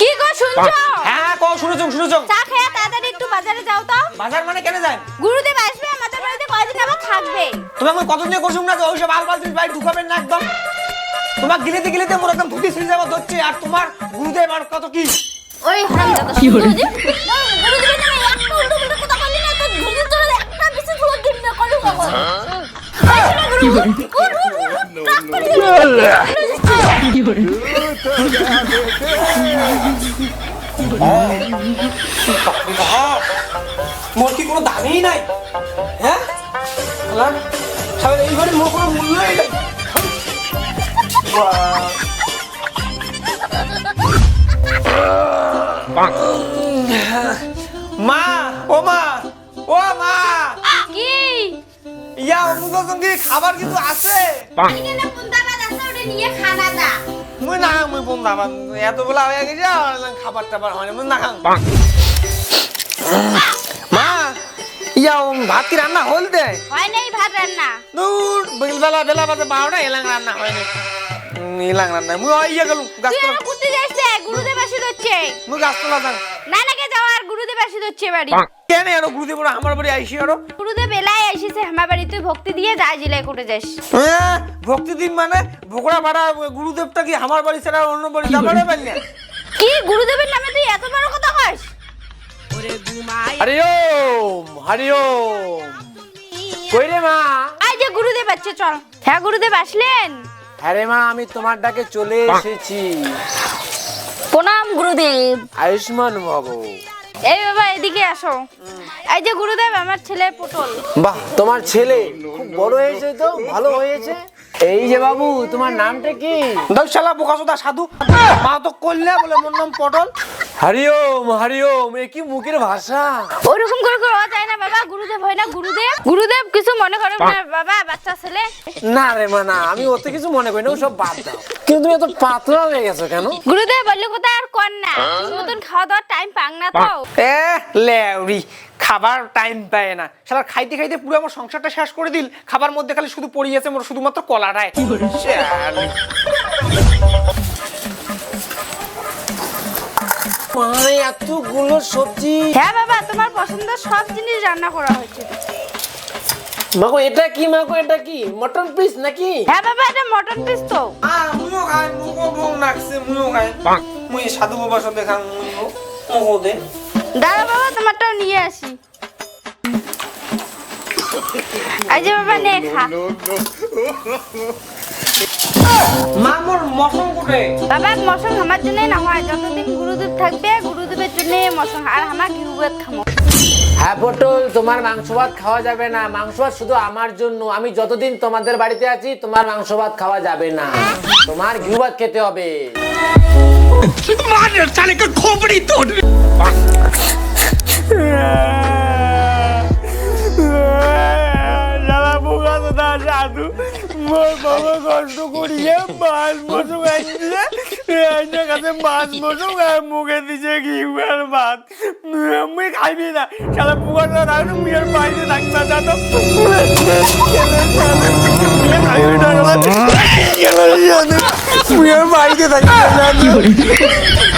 কি গো শুনছো? হ্যাঁ হ্যাঁ কও শুনেছ শুনেছ। চা খেয়ে তাড়াতাড়ি একটু বাজারে যাও তো। বাজার মানে কেন যায়? গুরুদেব আসবে আমাদের বাড়িতে কয়দিন আবার থাকবে। তোমাকে কত দিয়ে না ওই সব আলবাল তুমি বাড়ি ঢুকাবেন না একদম। তোমার গিলেতে গিলেতে মোর একদম ধুতি ছিঁড়ে যাওয়া ধরছে আর তোমার গুরুদেব আর কত কি? ওই হারামজাদা কি হলো গুরুদেবের মোর কি কোনো দামই নাই? হ্যাঁ? এই ঘরে মোর কোনো মূল্যই নাই। মা ও মা ও মা। কি? ইয়া অমুক খাবার কিন্তু আছে। নিয়ে খানা দা। মুই না মুই বোন দাবান এত বেলা হয়ে গেছে না খাবার টাবার হয় না মুই না খাং। মা ইয়া ও ভাত কি রান্না হল দে? হয় নাই ভাত রান্না। দূর বেলা বেলা বাজে বারোটা এলাং রান্না হয়নি উম, এলাং রান্না। মুই ইয়ে কুত্তে গুরুদেব আসি হচ্ছে মুই গাছতলা যাং না আর গুরুদেব আসি হচ্ছে বাড়ি। কেন আরও গুরুদেব? আমার বাড়ি আইসি আরও। গুরুদেব এলাই আইসিছে আমার বাড়ি তুই ভক্তি দিয়ে যা জিলাই করে যাস। হ্যাঁ, ভক্তি দিন মানে ভোকড়া ভাড়া গুরুদেবটা কি আমার বাড়ি ছাড়া অন্য বাড়ি যাবারে পারি না কি গুরুদেবের নামে তুই এত বড় কথা কস হরি ওম হরি ওম। কই রে মা? আই যে গুরুদেব আছে চল। হ্যাঁ গুরুদেব আসলেন? আরে মা আমি তোমার ডাকে চলে এসেছি। প্রণাম গুরুদেব। আয়ুষ্মান ভব এই বাবা, এদিকে আসো। এই যে গুরুদেব, আমার ছেলে পটল। বাহ, তোমার ছেলে খুব বড় হয়েছে তো, ভালো হয়েছে? এই যে বাবু তোমার নামটা কি? দশালা বোকাসোদা সাধু। মা তো করলে বলে মোর নাম পটল। হরিওম হরিওম এ কি মুখের ভাষা? ওরকম করে করে যায় না বাবা গুরুদেব হয় না গুরুদেব। গুরুদেব কিছু মনে করে না বাবা বাচ্চা ছেলে। না রে মা না আমি অত কিছু মনে করি না সব বাদ দাও। কিন্তু তুমি এত পাতলা হয়ে গেছো কেন? গুরুদেব বললে কোথায় আর কর না। ঠিক মতন খাওয়া দাওয়ার টাইম পাং না তো। এ লেউরি খাবার টাইম পায় না। শালা খাইতে খাইতে পুরো আমার সংসারটা শেষ করে দিল। খাবার মধ্যে খালি শুধু পড়িয়েছে মোর শুধুমাত্র কলাটায়। মানে এতগুলো সবজি। হ্যাঁ বাবা তোমার পছন্দের সব জিনিস রান্না করা হয়েছে। মাগো এটা কি মাগো এটা কি? মটন পিস নাকি? হ্যাঁ বাবা এটা মটন পিস তো। আ, মুইও খাই মুখও বউ নাকছে মুইও খাই মুই সাধু বাবার সাথে খাং মুইও মুখও দে। দাঁড়া বাবা তোমারটাও নিয়ে আসি। এই বাবা নে খা। মা মোর মশন কোটে বাবা মশন আমার জন্য না হয়। যতদিন গুরুদেব থাকবে গুরুদেবের জন্য মশন আর আমার ঘিউবেদ খামো হ্যাঁ পটল তোমার মাংস ভাত খাওয়া যাবে না। মাংস ভাত শুধু আমার জন্য। আমি যতদিন তোমাদের বাড়িতে আছি তোমার মাংস ভাত খাওয়া যাবে না। তোমার ঘিউ ভাত খেতে হবে। শালা বাবা কষ্ট করিয়ে মাছ মশক আনছে এনে কাছে মাছ মশক আর মুখে দিছে ঘি আর ভাত। মুই খাইবি না। শালা বোকাসোদা রাখলে মুই আর বাইরে থাকবে না জানো মুই আর বাইরে থাকবে না